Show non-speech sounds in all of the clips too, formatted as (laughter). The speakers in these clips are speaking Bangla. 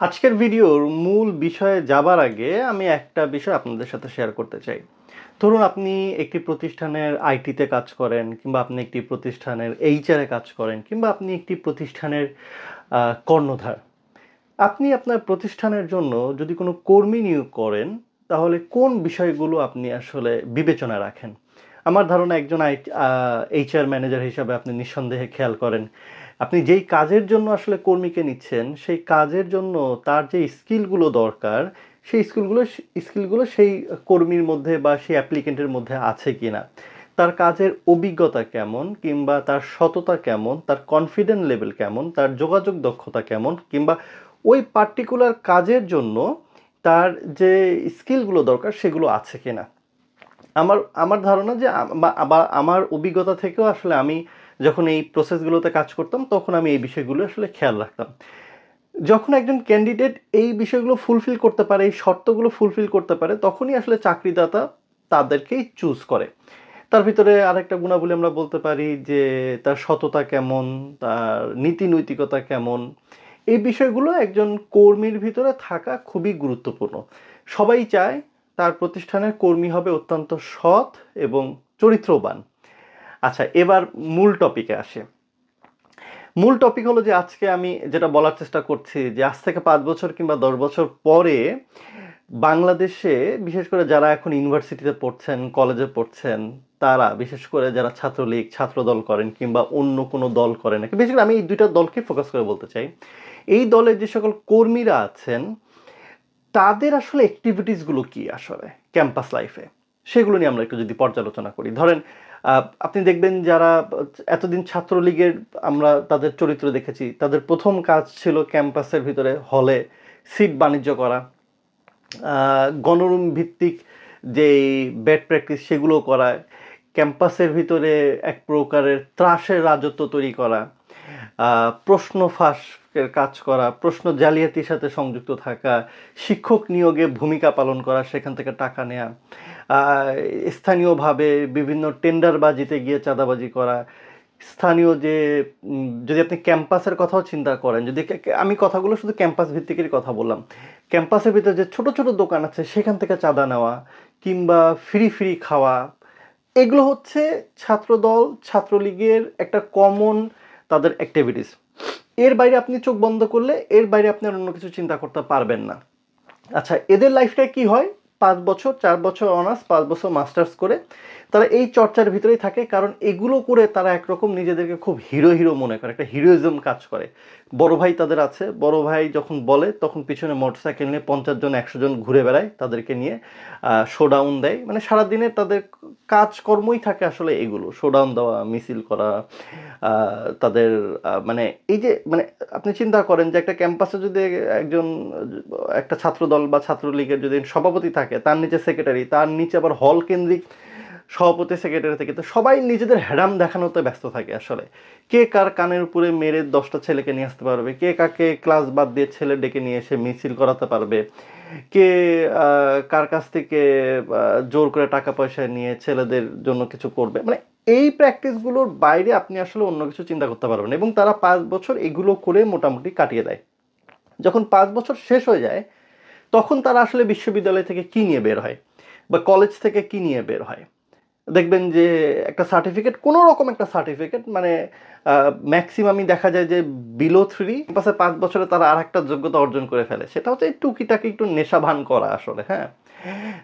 আজকের ভিডিওর মূল বিষয়ে যাবার আগে আমি একটা বিষয় আপনাদের সাথে শেয়ার করতে চাই। ধরুন আপনি একটি প্রতিষ্ঠানের আইটিতে কাজ করেন কিংবা আপনি একটি প্রতিষ্ঠানের এইচআরে কাজ করেন কিংবা আপনি একটি প্রতিষ্ঠানের কর্ণধার। আপনি আপনার প্রতিষ্ঠানের জন্য যদি কোনো কর্মী নিয়োগ করেন, তাহলে কোন বিষয়গুলো আপনি আসলে বিবেচনা রাখেন? আমার ধারণা একজন আই এইচআর ম্যানেজার হিসাবে আপনি নিঃসন্দেহে খেয়াল করেন। আপনি যেই কাজের জন্য আসলে কর্মীকে নিচ্ছেন, সেই কাজের জন্য তার যে স্কিলগুলো দরকার, সেই স্কিলগুলো স্কিলগুলো সেই কর্মীর মধ্যে বা সেই অ্যাপ্লিকেন্টের মধ্যে আছে কি না তার কাজের অভিজ্ঞতা কেমন কিংবা তার সততা কেমন, তার কনফিডেন্ট লেভেল কেমন, তার যোগাযোগ দক্ষতা কেমন, কিংবা ওই পার্টিকুলার কাজের জন্য তার যে স্কিলগুলো দরকার সেগুলো আছে কিনা। আমার আমার ধারণা যে বা আমার অভিজ্ঞতা থেকেও আসলে আমি যখন এই প্রসেসগুলোতে কাজ করতাম, তখন আমি এই বিষয়গুলো আসলে খেয়াল রাখতাম। যখন একজন ক্যান্ডিডেট এই বিষয়গুলো ফুলফিল করতে পারে, এই শর্তগুলো ফুলফিল করতে পারে, তখনই আসলে চাকরিদাতা তাদেরকেই চুজ করে। তার ভিতরে আরেকটা গুণাবলী আমরা বলতে পারি যে তার সততা কেমন, তার নীতি নৈতিকতা কেমন, এই বিষয়গুলো একজন কর্মীর ভিতরে থাকা খুবই গুরুত্বপূর্ণ। সবাই চায় তার প্রতিষ্ঠানের কর্মী হবে অত্যন্ত সৎ এবং চরিত্রবান। আচ্ছা এবার মূল টপিকে আসে। মূল টপিক হলো যে আজকে আমি যেটা বলার চেষ্টা করছি যে আজ থেকে পাঁচ বছর কিংবা দশ বছর পরে বাংলাদেশে বিশেষ করে যারা এখন ইউনিভার্সিটিতে পড়ছেন কলেজে পড়ছেন, তারা বিশেষ করে যারা ছাত্রলীগ, ছাত্রদল করেন কিংবা অন্য কোনো দল করেন বিশেষ করে আমি এই দুইটা দলকে ফোকাস করে বলতে চাই। এই দলের যে সকল কর্মীরা আছেন তাদের আসলে অ্যাক্টিভিটিসগুলো কি আসলে ক্যাম্পাস লাইফে সেগুলো নিয়ে আমরা একটু যদি পর্যালোচনা করি। ধরেন আপনি দেখবেন যারা, এতদিন ছাত্রলীগের আমরা তাদের চরিত্র দেখেছি, তাদের প্রথম কাজ ছিল ক্যাম্পাসের ভিতরে হলে সিট বাণিজ্য করা। গণরুম ভিত্তিক যেই ব্যাড প্র্যাকটিস সেগুলো করা। ক্যাম্পাসের ভিতরে এক প্রকারের ত্রাসের রাজত্ব তৈরি করা। প্রশ্ন ফাঁসের কাজ করা প্রশ্ন জালিয়াতির সাথে সংযুক্ত থাকা শিক্ষক নিয়োগে ভূমিকা পালন করা সেখান থেকে টাকা আহ, স্থানীয়ভাবে বিভিন্ন টেন্ডারবাজিতে গিয়ে চাঁদাবাজি করা স্থানীয় যে যদি আপনি ক্যাম্পাসের কথাও চিন্তা করেন যদি আমি কথাগুলো শুধু ক্যাম্পাস ভিত্তিকেরই কথা বললাম ক্যাম্পাসের ভিতরে যে ছোট ছোট দোকান আছে সেখান থেকে চাঁদা নেওয়া কিংবা ফ্রি ফ্রি খাওয়া এগুলো হচ্ছে ছাত্রদল ছাত্রলীগের একটা কমন তাদের অ্যাক্টিভিটিস এর বাইরে আপনি চোখ বন্ধ করলে এর বাইরে আপনি আর অন্য কিছু চিন্তা করতে পারবেন না। আচ্ছা এদের লাইফটা কি হয়? পাঁচ বছর, চার বছর অনার্স পাঁচ বছর মাস্টার্স করে তারা এই চর্চার ভিতরেই থাকে, কারণ এগুলো করে তারা একরকম নিজেদেরকে খুব হিরো হিরো মনে করে, একটা হিরোইজম কাজ করে। বড় ভাই তাদের আছে, বড় ভাই যখন বলে তখন পিছনে মোটরসাইকেল নিয়ে পঞ্চাশ জন, একশো জন ঘুরে বেড়ায় তাদেরকে নিয়ে শোডাউন দেয়। মানে সারাদিনে তাদের কাজকর্মই থাকে আসলে এগুলো শোডাউন দেওয়া, মিছিল করা তাদের মানে এই যে মানে আপনি চিন্তা করেন যে একটা ক্যাম্পাসে যদি একজন, একটা ছাত্রদল বা ছাত্রলীগের যদি সভাপতি থাকে, তার নিচে সেক্রেটারি তার নিচে আবার হল কেন্দ্রিক সভাপতি সেক্রেটারি থেকে। তো সবাই নিজেদের হ্যাডাম দেখানোতে ব্যস্ত থাকে আসলে। কে কার কানের উপরে মেরে দশটা ছেলেকে নিয়ে আসতে পারবে? কে কাকে ক্লাস বাদ দিয়ে ছেলে ডেকে নিয়ে এসে মিছিল করাতে পারবে? কে কার কাছ থেকে জোর করে টাকা পয়সা নিয়ে ছেলেদের জন্য কিছু করবে? মানে এই প্র্যাকটিসগুলোর বাইরে আপনি আসলে অন্য কিছু চিন্তা করতে পারবেন। এবং তারা পাঁচ বছর এগুলো করে মোটামুটি কাটিয়ে দেয়। যখন পাঁচ বছর শেষ হয়ে যায়, তখন তারা আসলে বিশ্ববিদ্যালয় থেকে কি নিয়ে বের হয়? বা কলেজ থেকে কি নিয়ে বের হয়? দেখবেন যে একটা সার্টিফিকেট কোনো রকম একটা সার্টিফিকেট মানে ম্যাক্সিমামই দেখা যায় যে বিলো থ্রি পাশে পাঁচ বছরে তারা আর একটা যোগ্যতা অর্জন করে ফেলে। সেটা হচ্ছে টুকিটাকি একটু নেশাভান করা আসলে হ্যাঁ?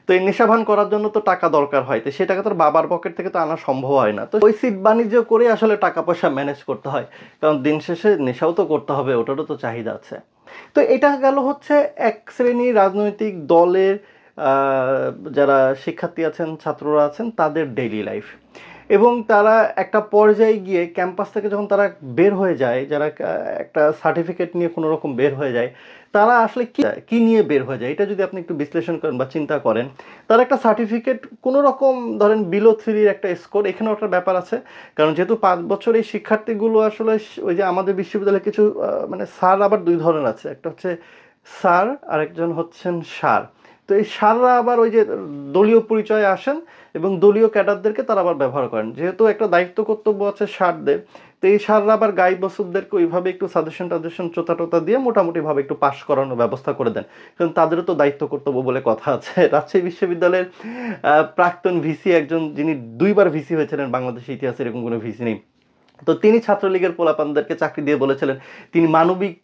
তো এই নেশাভান করার জন্য তো টাকা দরকার হয়। তো সেই টাকা তোর বাবার পকেট থেকে তো আনা সম্ভব হয় না। তো ওই সিট বাণিজ্য করে আসলে টাকা পয়সা ম্যানেজ করতে হয়। কারণ দিন শেষে নেশাও তো করতে হবে, ওটারও তো চাহিদা আছে। তো এটা গেল হচ্ছে এক শ্রেণির রাজনৈতিক দলের যারা শিক্ষার্থী আছেন, ছাত্ররা আছেন, তাদের ডেইলি লাইফ এবং তারা একটা পর্যায়ে গিয়ে ক্যাম্পাস থেকে যখন তারা বের হয়ে যায়, যারা একটা সার্টিফিকেট নিয়ে কোনো রকম বের হয়ে যায়, তারা আসলে কি কি নিয়ে বের হয়ে যায়? এটা যদি আপনি একটু বিশ্লেষণ করেন বা চিন্তা করেন, তারা একটা সার্টিফিকেট কোনো রকম ধরেন বিলো থ্রির একটা স্কোর এখানেও একটা ব্যাপার আছে। কারণ যেহেতু পাঁচ বছর এই শিক্ষার্থীগুলো আসলে ওই যে আমাদের বিশ্ববিদ্যালয়ে কিছু মানে স্যার আবার দুই ধরনের আছে। একটা হচ্ছে স্যার, আরেকজন হচ্ছেন সার। তো এই সাররা আবার ওই যে দলীয় পরিচয়ে আসেন এবং দলীয় ক্যাডারদেরকে তারা আবার ব্যবহার করেন। যেহেতু একটা দায়িত্ব কর্তব্য আছে সারদের তো এই সাররা আবার গাই বসুদদেরকে ওইভাবে একটু সাজেশন টাজেশন চোতা টোতা দিয়ে মোটামুটিভাবে একটু পাশ করানোর ব্যবস্থা করে দেন। কারণ তাদেরও তো দায়িত্ব কর্তব্য বলে কথা আছে। (laughs) রাজশাহী বিশ্ববিদ্যালয়ের প্রাক্তন ভিসি একজন, যিনি দুইবার ভিসি হয়েছিলেন বাংলাদেশের ইতিহাসে এরকম কোনো ভিসি নেই। তো তিনি ছাত্রলীগের পোলাপানদেরকে চাকরি দিয়ে বলেছিলেন, তিনি মানবিক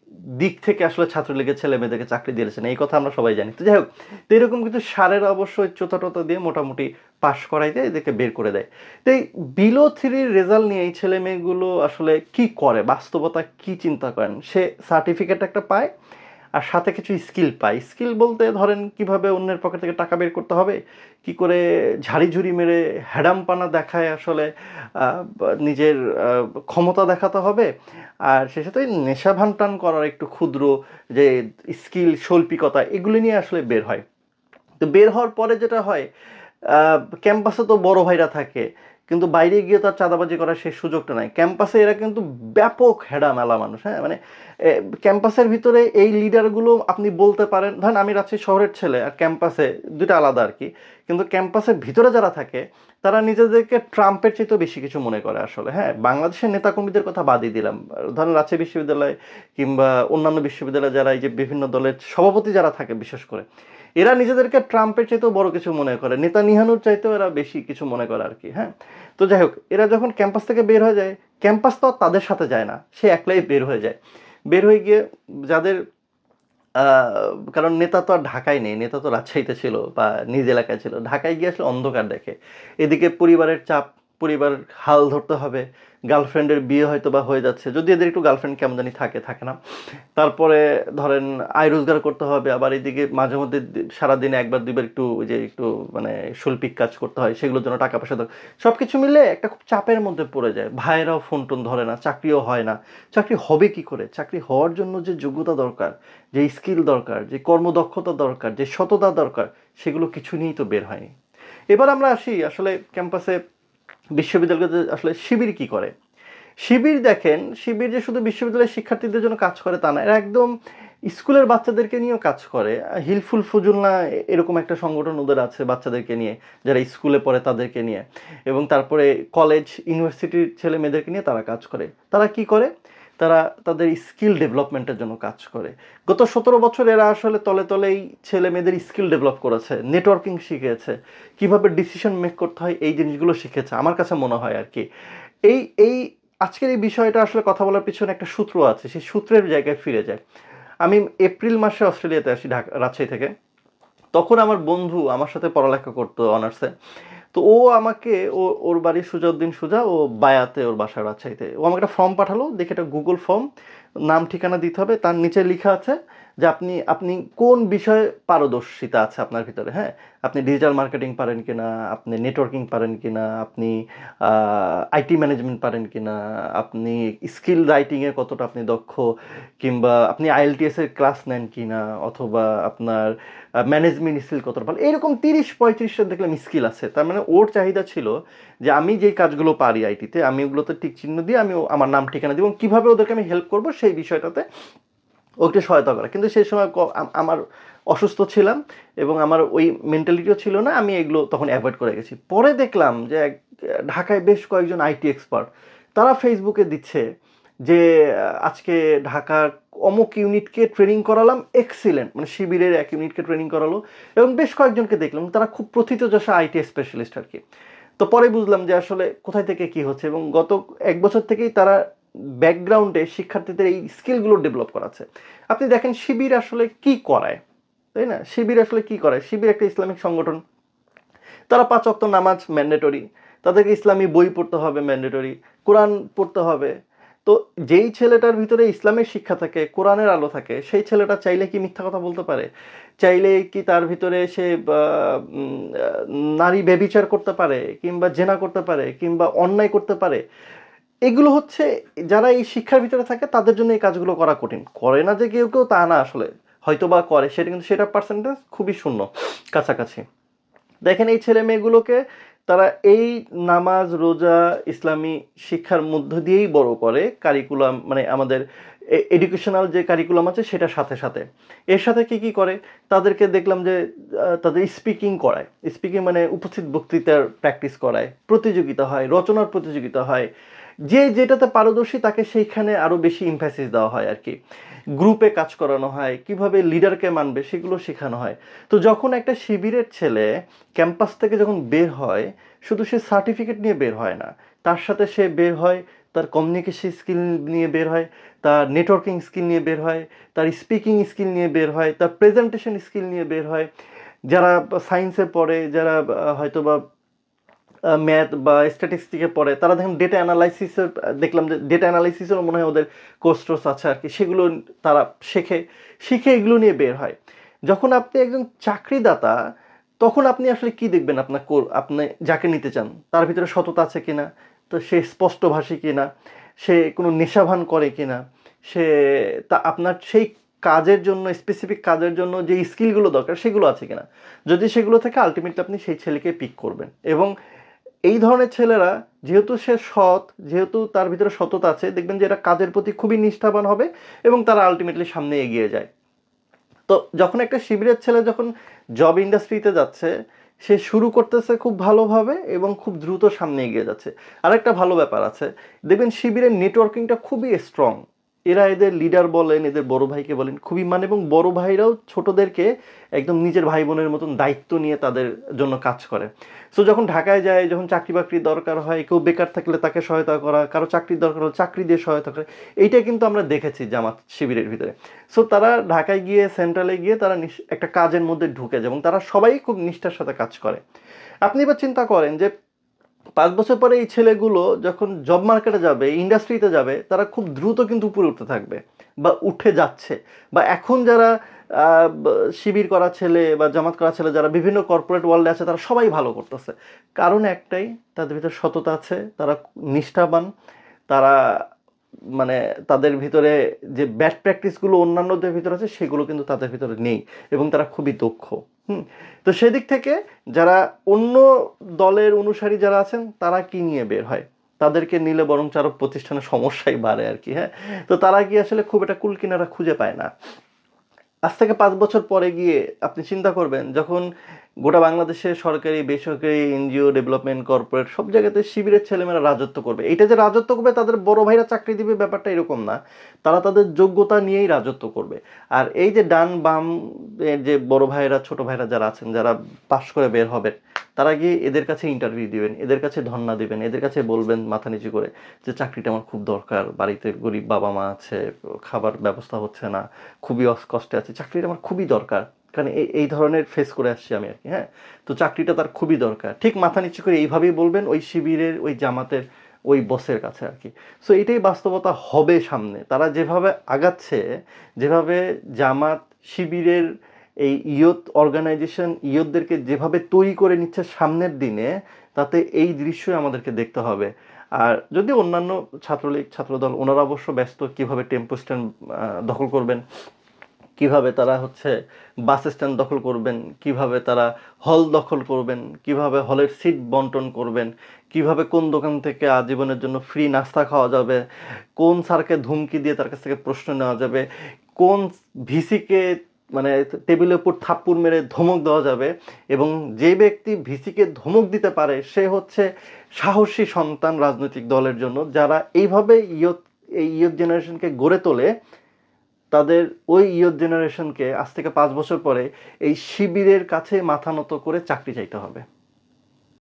দিক থেকে আসলে ছাত্রলীগের ছেলে মেয়েদেরকে চাকরি দিয়েছেন, এই কথা আমরা সবাই জানি। তো যাই হোক, তো এরকম কিন্তু সারের অবশ্যই চোতাটোতা দিয়ে মোটামুটি পাশ করাই দেয়, এদেরকে বের করে দেয়। তো এই বিলো থ্রির রেজাল্ট নিয়ে এই ছেলে মেয়েগুলো আসলে কি করে, বাস্তবতা কি চিন্তা করেন? সে সার্টিফিকেট একটা পায় আর সাথে কিছু স্কিল পায়। স্কিল বলতে ধরেন কীভাবে অন্যের পকেট থেকে টাকা বের করতে হবে কি করে ঝাড়ি ঝুড়ি মেরে হ্যাডামপানা দেখায় আসলে নিজের ক্ষমতা দেখাতে হবে। আর সে সাথে নেশা ভানটান করার একটু ক্ষুদ্র যে স্কিল, শৈল্পিকতা, এগুলি নিয়ে আসলে বের হয়। তো বের হওয়ার পরে যেটা হয় ক্যাম্পাসে তো বড় ভাইরা থাকে। কিন্তু বাইরে গিয়ে তার চাঁদাবাজি করার সেই সুযোগটা নাই। ক্যাম্পাসে এরা কিন্তু ব্যাপক হেডা মেলা মানুষ হ্যাঁ? মানে ক্যাম্পাসের ভিতরে এই লিডারগুলো আপনি বলতে পারেন, ধরেন আমি রাজশাহী শহরের ছেলে আর ক্যাম্পাসে দুটা আলাদা আর কি, কিন্তু ক্যাম্পাসের ভিতরে যারা থাকে, তারা নিজেদেরকে ট্রাম্পের চেয়ে বেশি কিছু মনে করে আসলে হ্যাঁ? বাংলাদেশের নেতাকর্মীদের কথা বাদই দিলাম। ধরেন রাজশাহী বিশ্ববিদ্যালয় কিংবা অন্যান্য বিশ্ববিদ্যালয়ে যারা এই যে বিভিন্ন দলের সভাপতি যারা থাকে, বিশেষ করে এরা নিজেদেরকে ট্রাম্পের চাইতেও বড় কিছু মনে করে। নেতা নিহানুর চাইতেও এরা বেশি কিছু মনে করে আর কি হ্যাঁ? তো যাই হোক, এরা যখন ক্যাম্পাস থেকে বের হয়ে যায়, ক্যাম্পাস তো তাদের সাথে যায় না, সে একলাই বের হয়ে যায়। বের হয়ে গিয়ে যাদের কারণ নেতা তো আর ঢাকায় নেই, নেতা তো রাজশাহীতে ছিল বা নিজ এলাকায় ছিল, ঢাকায় গিয়ে আসলে অন্ধকার দেখে। এদিকে পরিবারের চাপ পরিবার হাল ধরতে হবে গার্লফ্রেন্ডের বিয়ে হয়তো বা হয়ে যাচ্ছে, যদি এদের একটু গার্লফ্রেন্ড কেমন জানি থাকে থাকে না। তারপরে ধরেন আয় রোজগার করতে হবে, আবার এদিকে মাঝে মধ্যে সারাদিনে একবার, দুইবার একটু যে একটু মানে শৈল্পিক কাজ করতে হয়, সেগুলোর জন্য টাকা পয়সা দরকার সব কিছু মিলে একটা খুব চাপের মধ্যে পড়ে যায়। ভাইয়েরাও ফোন টোন ধরে না, চাকরিও হয় না। চাকরি হবে কি করে? চাকরি হওয়ার জন্য যে যোগ্যতা দরকার, যে স্কিল দরকার, যে কর্মদক্ষতা দরকার, যে সততা দরকার, সেগুলো কিছু নিয়েই তো বের হয়নি। এবার আমরা আসি, আসলে ক্যাম্পাসে বিশ্ববিদ্যালয়তে আসলে শিবির কি করে? শিবির দেখেন, শিবির যে শুধু বিশ্ববিদ্যালয়ের শিক্ষার্থীদের জন্য কাজ করে তা না, এরা একদম স্কুলের বাচ্চাদেরকে নিয়েও কাজ করে। হিলফুল ফুজুলনা এরকম একটা সংগঠন ওদের আছে বাচ্চাদেরকে নিয়ে, যারা স্কুলে পড়ে তাদেরকে নিয়ে। এবং তারপরে কলেজ, ইউনিভার্সিটির ছেলে মেয়েদেরকে নিয়ে তারা কাজ করে। তারা কি করে? তারা তাদের স্কিল ডেভেলপমেন্টের জন্য কাজ করে। গত সতেরো বছর এরা আসলে তলে তলেই ছেলে মেয়েদের স্কিল ডেভেলপ করেছে, নেটওয়ার্কিং শিখেছে, কীভাবে ডিসিশন মেক করতে হয় এই জিনিসগুলো শিখেছে, আমার কাছে মনে হয় আর কি। এই এই আজকের এই বিষয়টা আসলে কথা বলার পিছনে একটা সূত্র আছে, সেই সূত্রের জায়গায় ফিরে যায় আমি এপ্রিল মাসে অস্ট্রেলিয়াতে আসি ঢাকা, রাজশাহী থেকে। তখন আমার বন্ধু আমার সাথে পড়ালেখা করতো অনার্সে তো ও আমাকে, ও, ওর বাড়ির সুজাউদ্দিন সুজা, ও বায়াতে ওর বাসা রাজশাহীতে। ও আমাকে একটা ফর্ম পাঠালো, দেখে একটা গুগল ফর্ম নাম ঠিকানা দিতে হবে, তার নিচে লেখা আছে যে আপনি আপনি কোন বিষয়ে পারদর্শিতা আছে আপনার ভিতরে হ্যাঁ? আপনি ডিজিটাল মার্কেটিং পারেন কিনা, আপনি নেটওয়ার্কিং পারেন কিনা, আপনি আইটি ম্যানেজমেন্ট পারেন কিনা, আপনি স্কিল রাইটিংয়ে কতটা আপনি দক্ষ, কিংবা আপনি আইএলটিএস এর ক্লাস নেন কিনা, অথবা আপনার ম্যানেজমেন্ট স্কিল কতটা ভালো, এরকম তিরিশ পঁয়ত্রিশটা দেখলাম স্কিল আছে। তার মানে ওর চাহিদা ছিল যে আমি যেই কাজগুলো পারি আইটিতে আমি ওগুলোতে টিক চিহ্ন দিয়ে আমি আমার নাম ঠিকানা দিব এবং কীভাবে ওদেরকে আমি হেল্প করব সেই বিষয়টাতে ওকে সহায়তা করা। কিন্তু সেই সময় আমার অসুস্থ ছিলাম এবং আমার ওই মেন্টালিটিও ছিল না, আমি এগুলো তখন অ্যাভয়েড করে গেছি। পরে দেখলাম যে ঢাকায় বেশ কয়েকজন আইটি এক্সপার্ট তারা ফেসবুকে দিচ্ছে যে আজকে ঢাকার অমুক ইউনিটকে ট্রেনিং করালাম এক্সিলেন্ট মানে শিবিরের এক ইউনিটকে ট্রেনিং করালো এবং বেশ কয়েকজনকে দেখলাম, তারা খুব প্রথিতযশা আইটি স্পেশালিস্ট আর কি। তো পরে বুঝলাম যে আসলে কোথায় থেকে কি হচ্ছে এবং গত এক বছর থেকেই তারা ব্যাকগ্রাউন্ডে শিক্ষার্থীদের এই স্কিলগুলো ডেভেলপ করাচ্ছে। আপনি দেখেন শিবির আসলে কি করায়, তাই না? শিবির আসলে কি করায় শিবির একটা ইসলামিক সংগঠন। তারা পাঁচ অক্ত নামাজ ম্যান্ডেটরি তাদেরকে ইসলামী বই পড়তে হবে ম্যান্ডেটরি কোরআন পড়তে হবে। তো যেই ছেলেটার ভিতরে ইসলামের শিক্ষা থাকে, কোরআনের আলো থাকে, সেই ছেলেটা চাইলে কি মিথ্যা কথা বলতে পারে? চাইলে কি তার ভিতরে সে নারী ব্যবিচার করতে পারে, কিংবা জেনা করতে পারে, কিংবা অন্যায় করতে পারে? এগুলো হচ্ছে, যারা এই শিক্ষার ভিতরে থাকে, তাদের জন্য এই কাজগুলো করা কঠিন। করে না যে কেউ কেউ তা না আসলে। হয়তো বা করে, সেটা কিন্তু সেটা পার্সেন্টেজ খুবই শূন্য, কাছাকাছি। দেখেন এই ছেলে মেয়েগুলোকে, তারা এই নামাজ, রোজা, ইসলামী শিক্ষার মধ্য দিয়েই বড় করে কারিকুলাম মানে আমাদের এডুকেশনাল যে কারিকুলাম আছে সেটার সাথে সাথে। এর সাথে কি কি করে? তাদেরকে দেখলাম যে তাদের স্পিকিং করায়। স্পিকিং মানে উপস্থিত বক্তৃতার প্র্যাকটিস করায়। প্রতিযোগিতা হয়, রচনার প্রতিযোগিতা হয়। যে যেটাতে পারদর্শী, তাকে সেইখানে আরও বেশি ইমফ্যাসিস দেওয়া হয় আর কি। গ্রুপে কাজ করানো হয়, কীভাবে লিডারকে মানবে সেগুলো শেখানো হয়। তো যখন একটা শিবিরের ছেলে ক্যাম্পাস থেকে যখন বের হয়, শুধু সে সার্টিফিকেট নিয়ে বের হয় না, তার সাথে সে বের হয়, তার কমিউনিকেশন স্কিল নিয়ে বের হয়, তার নেটওয়ার্কিং স্কিল নিয়ে বের হয়, তার স্পিকিং স্কিল নিয়ে বের হয়, তার প্রেজেন্টেশন স্কিল নিয়ে বের হয়। যারা সায়েন্সে পড়ে, যারা হয়তো বা ম্যাথ বা স্ট্যাটিস্টিকে পড়ে, তারা দেখেন ডেটা অ্যানালাইসিসের দেখলাম যে ডেটা অ্যানালাইসিসেরও মনে হয় ওদের কোর্স আছে আর কি, সেগুলো তারা শেখে, শিখে এগুলো নিয়ে বের হয়। যখন আপনি একজন চাকরিদাতা, তখন আপনি আসলে কি দেখবেন আপনার আপনি যাকে নিতে চান? তার ভিতরে সততা আছে কিনা? তো সে স্পষ্টভাষী কিনা? সে কোনো নেশাভান করে কিনা? সে তা আপনার সেই কাজের জন্য স্পেসিফিক কাজের জন্য যে স্কিলগুলো দরকার, সেগুলো আছে কিনা? যদি সেগুলো থেকে আলটিমেটলি আপনি সেই ছেলেকে পিক করবেন। এবং এই ধরনের ছেলেরা, যেহেতু সে সৎ, যেহেতু তার ভিতরে সততা আছে, দেখবেন যে এরা কাজের প্রতি খুবই নিষ্ঠাবান হবে এবং তারা আলটিমেটলি সামনে এগিয়ে যায়। তো যখন একটা শিবিরের ছেলে যখন জব ইন্ডাস্ট্রিতে যাচ্ছে, সে শুরু করতেছে খুব ভালোভাবে এবং খুব দ্রুত সামনে এগিয়ে যাচ্ছে। আরেকটা ভালো ব্যাপার আছে, দেখবেন শিবিরের নেটওয়ার্কিংটা খুবই স্ট্রং এরা এদের লিডার বলেন, এদের বড় ভাইকে বলেন, খুবই মানে এবং বড় ভাইরাও ছোটদেরকে একদম নিজের ভাই বোনের মতন দায়িত্ব নিয়ে তাদের জন্য কাজ করে। সো যখন ঢাকায় যায়, যখন চাকরি বাকরির দরকার হয়, কেউ বেকার থাকলে তাকে সহায়তা করা, কারও চাকরির দরকার হলে চাকরি দিয়ে সহায়তা করা, এইটা কিন্তু আমরা দেখেছি জামাত শিবিরের ভিতরে। সো তারা ঢাকায় গিয়ে সেন্ট্রালে গিয়ে তারা একটা কাজের মধ্যে ঢুকে যায় এবং তারা সবাই খুব নিষ্ঠার সাথে কাজ করে। আপনি এবার চিন্তা করেন যে পাঁচ বছর পরে এই ছেলেগুলো যখন জব মার্কেটে যাবে ইন্ডাস্ট্রিতে যাবে, তারা খুব দ্রুত কিন্তু উপরে উঠতে থাকবে বা উঠে যাচ্ছে। বা এখন যারা শিবির করা ছেলে বা জামাত করা ছেলে, যারা বিভিন্ন কর্পোরেট ওয়ার্ল্ডে আছে, তারা সবাই ভালো করতেছে। কারণ একটাই, তাদের ভিতরে সততা আছে, তারা নিষ্ঠাবান, তারা মানে তাদের ভিতরে যে ব্যাড প্র্যাকটিসগুলো অন্যান্যদের ভিতরে আছে, সেগুলো কিন্তু তাদের ভিতরে নেই এবং তারা খুবই দক্ষ। হুম। তো সেদিক থেকে যারা অন্য দলের অনুসারী যারা আছেন, তারা কি নিয়ে বের হয়? তাদেরকে নিলে বরং আরও প্রতিষ্ঠানের সমস্যাই বাড়ে আর কি হ্যাঁ? তো তারা কি আসলে খুব একটা কুল কিনারা খুঁজে পায় না? আজ থেকে পাঁচ বছর পরে গিয়ে আপনি চিন্তা করবেন, যখন গোটা বাংলাদেশে সরকারি, বেসরকারি, এনজিও, ডেভেলপমেন্ট, কর্পোরেট সব জায়গাতে শিবিরের ছেলেমেয়েরা রাজত্ব করবে। এটা যে রাজত্ব করবে, তাদের বড় ভাইরা চাকরি দিবে ব্যাপারটা এরকম না। তারা তাদের যোগ্যতা নিয়েই রাজত্ব করবে। আর এই যে ডান বাম যে বড় ভাইরা ছোট ভাইরা যারা আছেন, যারা পাশ করে বের হবেন, তারা গিয়ে এদের কাছে ইন্টারভিউ দিবেন, এদের কাছে ধর্ণা দিবেন, এদের কাছে বলবেন মাথা নিচু করে যে চাকরিটা আমার খুব দরকার, বাড়িতে গরিব বাবা মা আছে, খাবার ব্যবস্থা হচ্ছে না, খুবই কষ্টে আছে, চাকরিটা আমার খুবই দরকার। কারণ এই এই ধরনের ফেস করে আসছি আমি আর কি হ্যাঁ? তো চাকরিটা তার খুবই দরকার। ঠিক মাথা নিচু করে এইভাবেই বলবেন ওই শিবিরের, ওই জামাতের, ওই বসের কাছে আর কি। সো এটাই বাস্তবতা হবে সামনে। তারা যেভাবে আগাচ্ছে, যেভাবে জামাত শিবিরের এই ইয়ত অর্গানাইজেশন ইয়তদেরকে যেভাবে তৈরি করে নিচ্ছে সামনের দিনে, তাতে এই দৃশ্যই আমাদেরকে দেখতে হবে। আর যদি অন্যান্য ছাত্রলীগ, ছাত্রদল, ওনারা অবশ্য ব্যস্ত, কীভাবে টেম্পো স্ট্যান্ড দখল করবেন? কীভাবে তারা হচ্ছে বাস স্ট্যান্ড দখল করবেন, কীভাবে তারা হল দখল করবেন, কীভাবে হলের সিট বন্টন করবেন, কীভাবে কোন দোকান থেকে আজীবনের জন্য ফ্রি নাস্তা খাওয়া যাবে, কোন স্যারকে ধুমকি দিয়ে তার কাছ থেকে প্রশ্ন নেওয়া যাবে, কোন ভিসিকে মানে টেবিলের উপর থাপ্পুর মেরে ধমক দেওয়া যাবে এবং যে ব্যক্তি ভিসিকে ধমক দিতে পারে সে হচ্ছে সাহসী সন্তান রাজনৈতিক দলের জন্য যারা এইভাবে ইয়ত, এই ইয়ত জেনারেশনকে গড়ে তোলে তাদের ওই ইয়র জেনারেশনকে আজ থেকে পাঁচ বছর পরে এই শিবিরের কাছে মাথা নত করে চাকরি চাইতে হবে।